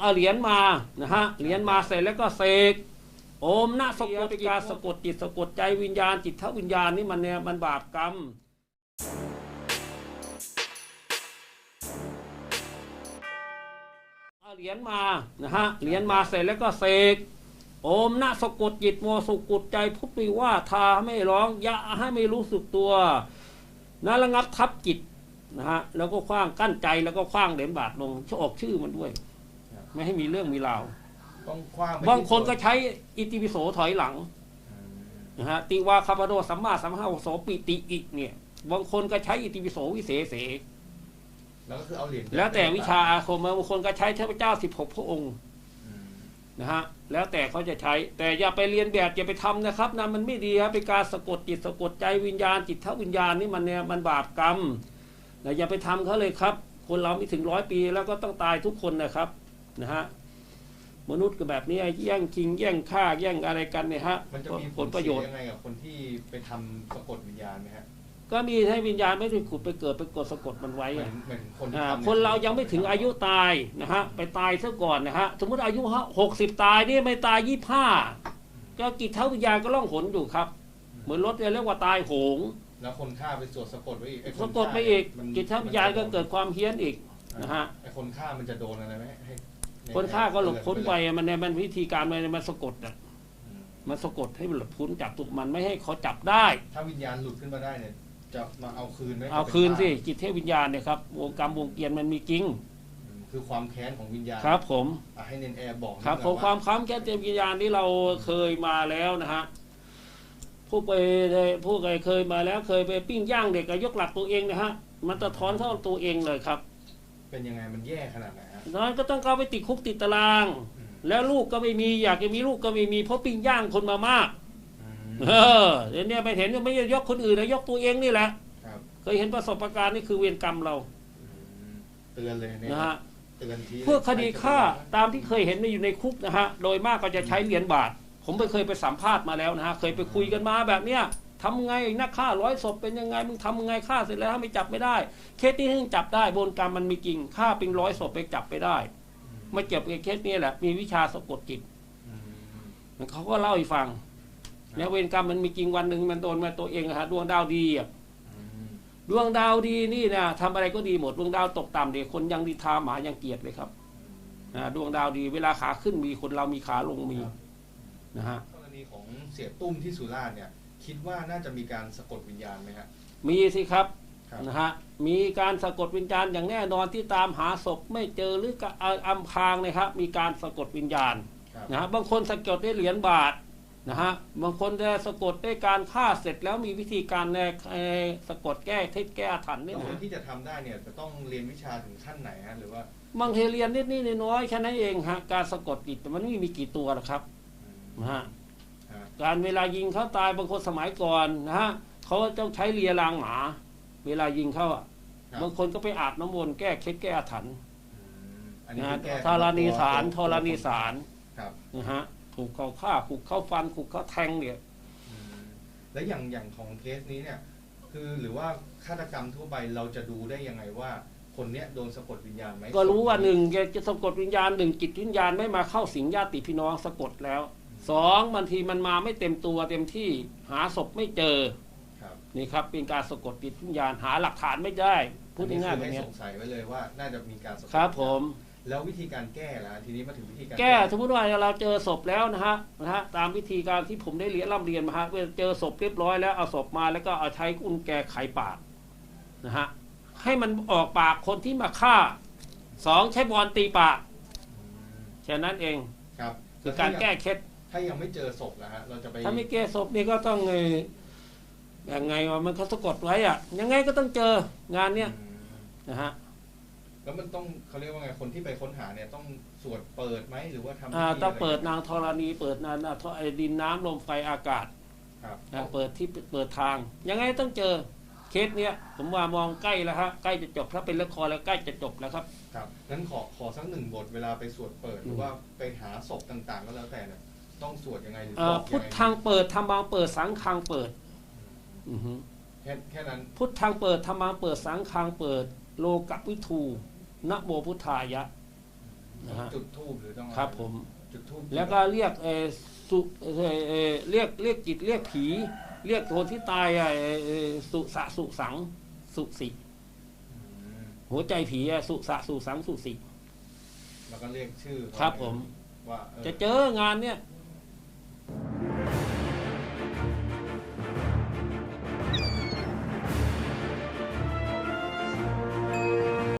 เอาเหรียญมานะฮะเหรียญมาเสร็จแล้วก็เสกโอมนะสะกดการสะกดจิตสะกดใจวิญญาณจิตทวิญญาณนี่มันเนี่ยมันบาปกรรมเอาเหรียญมานะฮะเหรียญมาเสร็จแล้วก็เสกโอมนะสะกดจิตโมสกุดใจพุทธิว่าทาไม่ร้องยะให้ไม่รู้สึกตัวนะระงับทับจิตนะฮะแล้วก็คว้างกั้นใจแล้วก็คว้างเหรียญบาทลงชออกชื่อมันด้วย ไม่ให้มีเรื่องมีราวต้องคว้างไปบางคนก็ที่ใช้อิติปิโสถอยหลังอืมนะฮะติวาคาปโดสัมมาสัมมาโสปิติอิเนี่ย บางคนก็ใช้อิติปิโสวิเศษเสแล้วก็คือเอาเหรียญแล้วแต่วิชาอาคมบางคนก็ใช้เทพเจ้าสิบหกพระองค์อืมนะฮะแล้วแต่เขาจะใช้ แต่อย่าไปเรียนแบบอย่าไปทำนะครับนะมันไม่ดีครับเป็นการสะกดจิตสะกดใจวิญญาณจิตทวิญญาณนี่มันเนี่ยมันบาปกรรมนะอย่าไปทำเขาเลยครับ คนเราไม่ถึงร้อยปีแล้วก็ต้องตายทุกคนนะครับ นะฮะมนุษย์ก็แบบนี้แย่งชิงแย่งฆ่าแย่งอะไรกันเนี่ยฮะมันจะมีผลประโยชน์เสียังไงกับคนที่ไปทำสะกดวิญญาณไหมฮะก็มีให้วิญญาณไม่ได้ขุดไปเกิดไปกดสะกดมันไว้เหมืออะนเหมือนคนที่อ่าทำคนเรายังไม่ถึงอายุตายนะฮะไปตายซะก่อนนะฮะสมมติอายุหกสิบตายนี่ไม่ตายยี่ห้าก็กิจเท้าวิญญาณก็ล่องหนอยู่ครับ เหมือนรถเนี่ยเรียกว่าตายโหง แล้วคนฆ่าไปสวดสะกดไว้อีกไอ้คนสะกดไปอีกฆ่ามันกิจเท้าวิญญาณก็เกิดความเฮี้ยนอีกนะฮะไอ้คนฆ่ามันจะโดนอะไรไหมให้ใคนฆ่าก็หลบพ้นไปเตือมันเนี่ยมันวิธีการมันมันสะกดอะอืมมันสะกดให้มันหลบพ้นจับตุกมันไม่ให้เขาจับได้ ถ้าวิญญาณหลุดขึ้นมาได้เนี่ยจะมาเอาคืนไหมเอาคืนสิจิตเทพวิญญาณเนี่ยครับวงกรรมวงเกียนมันมีจริงอืมคือความแค้นของวิญญาณครับ ผมอะให้เนนแอร์บอกครับนิดผมนึงความค้ำแค้นเต็มวิญญาณที่เราเคยมาแล้วนะฮะผู้ไปได้ผู้เคยเคยมาแล้วเคยไปปิ้งย่างเด็กก็ยกหลักตัวเองนะฮะมันสะท้อนเข้าตัวเองเลยครับ เป็นยังไงมันแย่ขนาดไหนฮะน้อยก็ต้องเข้าไปติดคุกติดตาราง อืมแล้วลูกก็ไม่มีอยากจะมีลูกก็ไม่มีเพราะปิ้งย่างคนมามาก อืมเออเดี๋ยวนี้ไปเห็นไม่ได้ยกคนอื่นนะยกตัวเองนี่แหละ ครับเคยเห็นประสบการณ์นี่คือเวรกรรมเราอืมเตือนเลยเนี่ยนะฮะเตือนทีพวกคดีฆ่าตามที่เคยเห็นอยู่ในคุกนะฮะโดยมากก็จะใช้เหรียญบาท ผมไปเคยไปสัมภาษณ์มาแล้วนะฮะเคยไปคุยกันมาแบบเนี้ย ทำไงนักฆ่าร้อยศพเป็นยังไงมึงทำไงฆ่าเสร็จแล้วไม่จับไม่ได้ เคสนี้ถึงจับได้บนกรรมมันมีจริงฆ่าเป็นร้อยศพไปจับไปได้มาเก็บกับเคสนี้แหละ มีวิชาสะกดจิตอืมเขาก็เล่าให้ฟัง แล้วเวรกรรมมันมีจริงวันหนึ่งมันโดนมาตัวเองอะฮะดวงดาวดีอะอืมดวงดาวดีนี่นะทำอะไรก็ดีหมดดวงดาวตกต่ำเด็กคนยังดีทาหมายังเกลียดเลยครับอ่าดวงดาวดี เวลาขาขึ้นมีคนเรามีขาลงมีนะฮะกรณีของเสียตุ้มที่สุราษฎร์เนี่ย คิดว่าน่าจะมีการสะกดวิญญาณไหมฮะ มีสิครับครับ นะฮะมีการสะกดวิญญาณอย่างแน่นอนที่ตามหาศพไม่เจอหรือกะอ่าอำพรางนะครับ มีการสะกดวิญญาณครับนะฮะบางคนสะกดด้วยเหรียญบาทนะฮะบางคนจะสะกดด้วยการฆ่าเสร็จแล้วมีวิธีการในเอ่อสะกดแก้เทศแก้อาถรรพ์นี่แล้วนะคนฮะที่จะทำได้เนี่ยจะต้องเรียนวิชาถึงขั้นไหนฮะหรือว่าบางทีเรียนนิดนิดๆน้อยๆแค่นั้นเองฮะการสะกดจิตมันไม่มีกี่ตัวหรอกครับอืมนะฮะฮะ การเวลายิงเขาตายบางคนสมัยก่อนนะฮะเขาต้องใช้เลียรางหมา เวลายิงเขาอะครับบางคนก็ไปอาบน้ำมนต์แก้เคล็ดแก้อาถรรพ์อืมอันนี้นะฮะคือแก้ธรณีสารตัวธรณีสารครับนะฮะถูกเขาฆ่าถูกเขาฟันถูกเขาแทงเนี่ยอืมแล้วอย่างอย่างของเคสนี้เนี่ยคือหรือว่าฆาตกรรมทั่วไปเราจะดูได้ยังไงว่า คนเนี้ยโดนสะกดวิญญาณไหมก็รู้ว่าหนึ่งจะสะกดวิญญาณหนึ่งจิตวิญญาณไม่มาเข้าสิงญาติพี่น้องสะกดแล้ว สองบางทีมันมาไม่เต็มตัวเต็มที่หาศพไม่เจอครับนี่ครับเป็นการสะกดจิตวิญญาณหาหลักฐานไม่ได้พูดง่ายๆแบอันบนี้เนี้คืยอให้สงสัยไว้เลยว่าน่าจะมีการสะกดครับผมแล้ววิธีการแก้ล่ะทีนี้มาถึงวิธีการแก้สมมติว่าเราเจอศพแล้วนะฮะนะฮะตามวิธีการที่ผมได้เรียนร่ำเรียนมาฮะเจอศพเรียบร้อยแล้วเอาศพมาแล้วก็เอาใช้กุญแจไขปากนะฮะให้มันออกปากคนที่มาฆ่าสองใช้บอลตีปากอืมแค่นั้นเองครับคือการแก้เคล็ด ถ้ายังไม่เจอศพนะฮะเราจะไปถ้าไม่แก้ศพนี่ก็ต้องเอ่อยังไงว่ามันเขาสะกดไว้อะยังไงก็ต้องเจองานเนี้ยอืมนะฮะแล้วมันต้องเขาเรียกว่าไงคนที่ไปค้นหาเนี่ยต้องสวดเปิดไหมหรือว่าทำพิธีอ่าต้องะไรเปิดนางธรณี เปิดนานาไอ้ดินน้ำลมไฟอากาศครับนะเปิดที่เปิดทาง ยังไงต้องเจอเคสเนี้ยผมว่ามองใกล้แล้วฮะใกล้จะจบถ้าเป็นละครแล้วใกล้จะจบแล้วครับครับงั้นขอขอสักหนึ่งบทเวลาไปสวดเปิดหรือว่าไปหาศพต่างๆ ก็แล้วแต่เนี่ย ต้องสวดยังไงหรือเอ่บออกพุยัทงไงทางเปิดธรรมังเปิดสังฆังเปิดอือฮึแค่แค่นั้นพุทธังเปิดธรรมังเปิดสังฆังเปิด โลกวิทูนะโมพุทธายะ นะฮะ จุดทูบหรือต้องครับผม จุดทูบแล้วก็เรียกเออสุเอ่อเอ่อเรียกเรียกจิตเรียกผี เรียกคนที่ตายอะเอ่อเอ่อสุสะสุสังสุสิอืมหัวใจผีอะสุสะสุสังสุสิ แล้วก็เรียกชื่อเขาครับผม ว่าเออจะเจองานเนี่ย